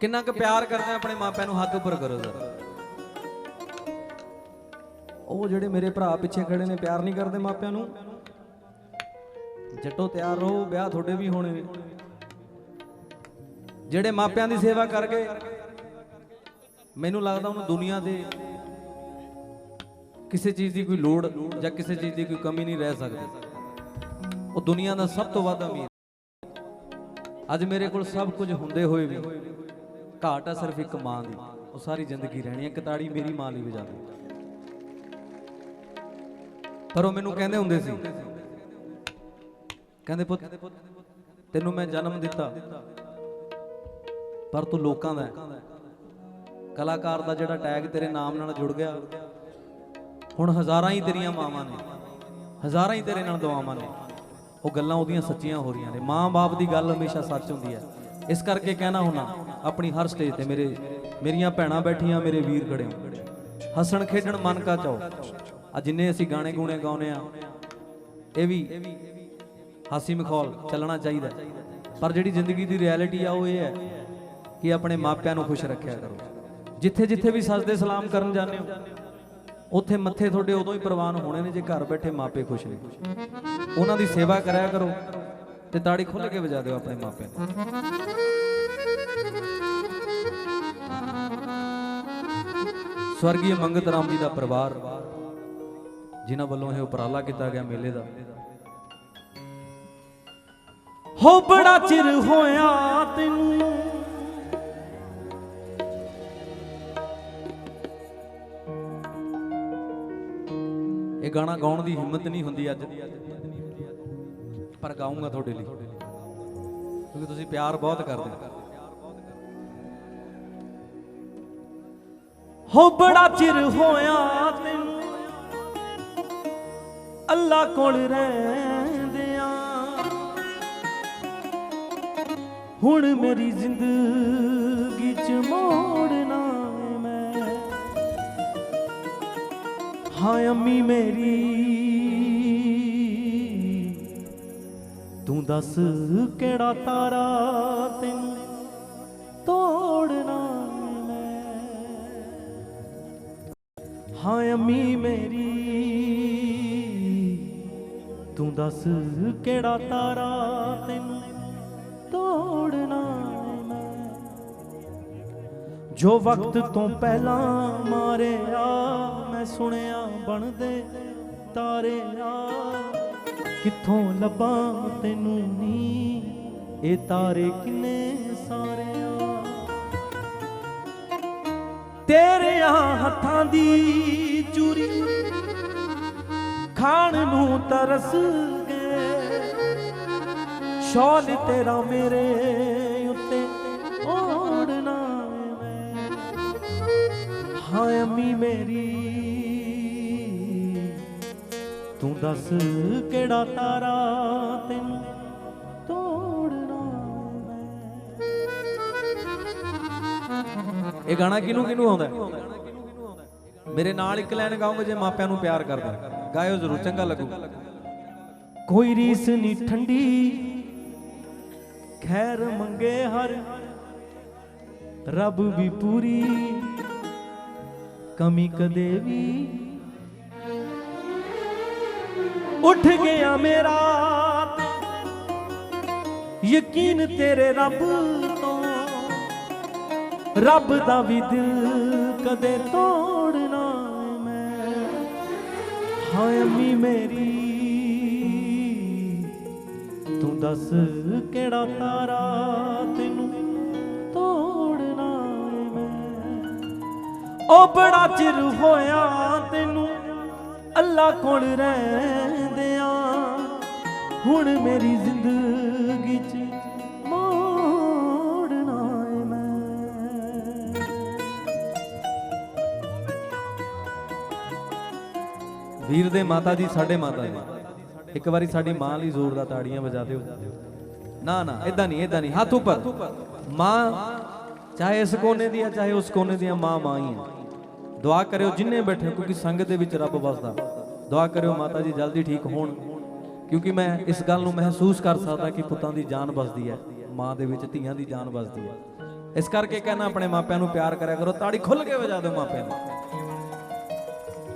ਕਿੰਨਾ ਕੁ ਪਿਆਰ ਕਰਦੇ ਆ ਆਪਣੇ ਮਾਪਿਆਂ ਨੂੰ, ਹੱਥ ਉੱਪਰ ਕਰੋ ਜ਼ਰਾ। ਉਹ ਜਿਹੜੇ ਮੇਰੇ ਭਰਾ ਪਿੱਛੇ ਖੜੇ ਨੇ, ਪਿਆਰ ਨਹੀਂ ਕਰਦੇ ਮਾਪਿਆਂ ਨੂੰ। ਜੱਟੋ ਤਿਆਰ ਰਹੋ, ਵਿਆਹ ਤੁਹਾਡੇ ਵੀ ਹੋਣੇ ਨੇ। ਜਿਹੜੇ ਮਾਪਿਆਂ ਦੀ ਸੇਵਾ ਕਰਕੇ, ਮੈਨੂੰ ਲੱਗਦਾ ਉਹਨੂੰ ਦੁਨੀਆ ਦੇ ਕਿਸੇ ਚੀਜ਼ ਦੀ ਕੋਈ ਲੋੜ ਜਾਂ ਕਿਸੇ ਚੀਜ਼ ਦੀ ਕੋਈ ਕਮੀ ਨਹੀਂ ਰਹਿ ਸਕਦੀ। ਉਹ ਦੁਨੀਆ ਦਾ ਸਭ ਤੋਂ ਵੱਧ ਅਮੀਰ। ਅੱਜ ਮੇਰੇ ਕੋਲ ਸਭ ਕੁਝ ਹੁੰਦੇ ਹੋਏ ਵੀ ਘਾਟ ਆ ਸਿਰਫ ਇੱਕ ਮਾਂ ਦੀ। ਉਹ ਸਾਰੀ ਜ਼ਿੰਦਗੀ ਰਹਿਣੀ ਹੈ ਕਤਾੜੀ ਮੇਰੀ ਮਾਂ ਲਈ ਵਜਾ ਦੇ। ਪਰ ਉਹ ਮੈਨੂੰ ਕਹਿੰਦੇ ਹੁੰਦੇ ਸੀ, ਕਹਿੰਦੇ ਪੁੱਤ, ਤੈਨੂੰ ਮੈਂ ਜਨਮ ਦਿੱਤਾ, ਪਰ ਤੂੰ ਲੋਕਾਂ ਦਾ ਕਲਾਕਾਰ ਦਾ ਜਿਹੜਾ ਟੈਗ ਤੇਰੇ ਨਾਮ ਨਾਲ ਜੁੜ ਗਿਆ, ਹੁਣ ਹਜ਼ਾਰਾਂ ਹੀ ਤੇਰੀਆਂ ਮਾਵਾਂ ਨੇ, ਹਜ਼ਾਰਾਂ ਹੀ ਤੇਰੇ ਨਾਲ ਦੁਆਵਾਂ ਨੇ। ਉਹ ਗੱਲਾਂ ਉਹਦੀਆਂ ਸੱਚੀਆਂ ਹੋ ਰਹੀਆਂ ਨੇ। ਮਾਂ-ਬਾਪ ਦੀ ਗੱਲ ਹਮੇਸ਼ਾ ਸੱਚ ਹੁੰਦੀ ਹੈ। ਇਸ ਕਰਕੇ ਕਹਿਣਾ ਹੁਣਾ ਆਪਣੀ ਹਰ ਸਟੇਜ ਤੇ ਮੇਰੇ, ਮੇਰੀਆਂ ਭੈਣਾਂ ਬੈਠੀਆਂ, ਮੇਰੇ ਵੀਰ ਖੜੇ ਹੋ ਹੱਸਣ ਖੇਡਣ ਮਨ ਕਾ ਚਾਓ ਆ ਜਿੰਨੇ ਅਸੀਂ ਗਾਣੇ ਗੂਣੇ ਗਾਉਨੇ ਆ ਇਹ ਵੀ ਹਾਸੀ ਮਖੌਲ ਚੱਲਣਾ ਚਾਹੀਦਾ ਪਰ ਜਿਹੜੀ ਜ਼ਿੰਦਗੀ ਦੀ ਰਿਐਲਿਟੀ ਆ, ਉਹ ਇਹ ਹੈ ਕਿ ਆਪਣੇ ਮਾਪਿਆਂ ਨੂੰ ਖੁਸ਼ ਰੱਖਿਆ ਕਰੋ। ਜਿੱਥੇ ਜਿੱਥੇ ਵੀ ਸਜਦੇ ਸਲਾਮ ਕਰਨ ਜਾਂਦੇ ਹੋ, ਉੱਥੇ ਮੱਥੇ ਤੁਹਾਡੇ ਉਦੋਂ ਹੀ ਪ੍ਰਵਾਨ ਹੋਣੇ ਨੇ ਜੇ ਘਰ ਬੈਠੇ ਮਾਪੇ ਖੁਸ਼ ਨੇ। ਉਹਨਾਂ ਦੀ ਸੇਵਾ ਕਰਿਆ ਕਰੋ। ਤੇ ਤਾੜੀ ਖੁੱਲ ਕੇ ਵਜਾ ਦਿਓ ਆਪਣੇ ਮਾਪਿਆਂ ਨੂੰ। ਸਵਰਗੀ ਮੰਗਤ ਰਾਮ ਜੀ ਦਾ ਪਰਿਵਾਰ, ਜਿਨ੍ਹਾਂ ਵੱਲੋਂ ਇਹ ਉਪਰਾਲਾ ਕੀਤਾ ਗਿਆ ਮੇਲੇ ਦਾ। ਹੋ ਬੜਾ ਚਿਰ ਹੋਇਆ ਤੈਨੂੰ। ਇਹ ਗਾਣਾ ਗਾਉਣ ਦੀ ਹਿੰਮਤ ਨਹੀਂ ਹੁੰਦੀ ਅੱਜ। ਪਰ ਗਾਉਂਗਾ ਤੁਹਾਡੇ ਲਈ। ਕਿਉਂਕਿ ਤੁਸੀਂ ਪਿਆਰ ਬਹੁਤ ਕਰਦੇ ਹੋ। ਹੋ ਬੜਾ ਚਿਰ ਹੋਇਆ ਤੈਨੂੰ। ਅੱਲਾ ਕੋਲ ਰਹਿੰਦਿਆਂ। ਹੁਣ ਮੇਰੀ ਜ਼ਿੰਦਗੀ ਚ ਮੋੜਨਾ ਮੈਂ। ਹਾਂ, ਅੰਮੀ ਮੇਰੀ ਦੱਸ ਕਿਹੜਾ ਤਾਰਾ ਤੈਨੂੰ ਤੋੜਨਾ ਮੈਂ ਹਾਂ ਅੰਮੀ ਮੇਰੀ, ਤੂੰ ਦੱਸ ਕਿਹੜਾ ਤਾਰਾ ਤੈਨੂੰ ਤੋੜਨਾ ਮੈਂ ਜੋ ਵਕਤ ਤੋਂ ਪਹਿਲਾਂ ਮਾਰਿਆ, ਮੈਂ ਸੁਣਿਆ ਬਣਦੇ ਤਾਰੇ ਆ। ਕਿੱਥੋਂ ਲੱਭਾਂ ਤੈਨੂੰ ਨੀ ਇਹ ਤਾਰੇ ਕਿੰਨੇ ਸਾਰੇ ਆ ਤੇਰਿਆਂ ਹੱਥਾਂ ਦੀ ਚੂਰੀ, ਖਾਣ ਨੂੰ ਤਰਸ ਗਏ ਸ਼ੌਲ ਤੇਰਾ ਮੇਰੇ ਉੱਤੇ ਓੜਨਾ ਮੈਂ। ਹਾਂ ਅੰਮੀ ਮੇਰੀ ਤੂੰ ਦੱਸ ਕਿਹੜਾ ਤਾਰਾ ਤੈਨੂੰ ਤੋੜਨਾ ਮੈਂ? ਇਹ ਗਾਣਾ ਕਿਹਨੂੰ ਕਿਹਨੂੰ ਆਉਂਦਾ ਮੇਰੇ ਨਾਲ ਇੱਕ ਲਾਈਨ ਗਾਉਂਗੇ ਜੇ ਮਾਪਿਆਂ ਨੂੰ ਪਿਆਰ ਕਰਦਾ ਗਾਇਓ ਜ਼ਰੂਰ, ਚੰਗਾ ਲੱਗੂ। ਕੋਈ ਰੀਸ ਨਹੀਂ ਠੰਡੀ। ਖੈਰ ਮੰਗੇ ਹਰ ਰੱਬ ਵੀ ਪੂਰੀ। ਕਮੀ ਕਦੇ ਵੀ ਉੱਠ ਗਿਆ ਮੇਰਾ ਯਕੀਨ ਤੇਰੇ ਰੱਬ ਤੋਂ। ਰੱਬ ਦਾ ਵੀ ਦਿਲ ਕਦੇ ਤੋੜਨਾ ਮੈਂ। ਹਾਏ ਅੰਮੀ ਮੇਰੀ, ਤੂੰ ਦੱਸ ਕਿਹੜਾ ਤਾਰਾ ਤੈਨੂੰ ਤੋੜਨਾ ਮੈਂ। ਉਹ ਬੜਾ ਚਿਰ ਹੋਇਆ ਤੈਨੂੰ ਅੱਲਾ ਕੋਲ ਰਹਿੰਦਿਆਂ, ਹੁਣ ਮੇਰੀ ਜ਼ਿੰਦਗੀ ਚ ਮੋੜਨਾ ਏ ਮੈਂ। ਵੀਰ ਦੇ ਮਾਤਾ ਜੀ, ਸਾਡੇ ਮਾਤਾ ਜੀ, ਇੱਕ ਵਾਰੀ ਸਾਡੀ ਮਾਂ ਲਈ ਜ਼ੋਰਦਾਰ ਤਾੜੀਆਂ ਵਜਾ ਦਿਓ। ਨਾ ਨਾ ਇਦਾਂ ਨਹੀਂ ਇਦਾਂ ਨਹੀਂ, ਹੱਥ ਉੱਪਰ। ਮਾਂ, ਚਾਹੇ ਇਸ ਕੋਨੇ ਦੀ ਆ ਚਾਹੇ ਉਸ ਕੋਨੇ ਦੀਆਂ ਮਾਂ ਮਾਂ ਹੀ ਆ। ਦੁਆ ਕਰਿਓ, ਜਿੰਨੇ ਬੈਠੇ ਕਿਉਂਕਿ ਸੰਗਤ ਦੇ ਵਿੱਚ ਰੱਬ ਵਸਦਾ। ਦੁਆ ਕਰਿਓ ਮਾਤਾ ਜੀ, ਜਲਦੀ ਠੀਕ ਹੋਣ। ਕਿਉਂਕਿ ਮੈਂ ਇਸ ਗੱਲ ਨੂੰ ਮਹਿਸੂਸ ਕਰ ਸਕਦਾ ਕਿ ਪੁੱਤਾਂ ਦੀ ਜਾਨ ਬਸਦੀ ਹੈ, ਮਾਂ ਦੇ ਵਿੱਚ ਧੀਆਂ ਦੀ ਜਾਨ ਵਸਦੀ ਹੈ। ਇਸ ਕਰਕੇ ਕਹਿੰਦਾ ਆਪਣੇ ਮਾਪਿਆਂ ਨੂੰ ਪਿਆਰ ਕਰਿਆ ਕਰੋ, ਤਾੜੀ ਖੁੱਲ ਕੇ ਵਜਾ ਦਿਓ ਮਾਪਿਆਂ ਨੂੰ।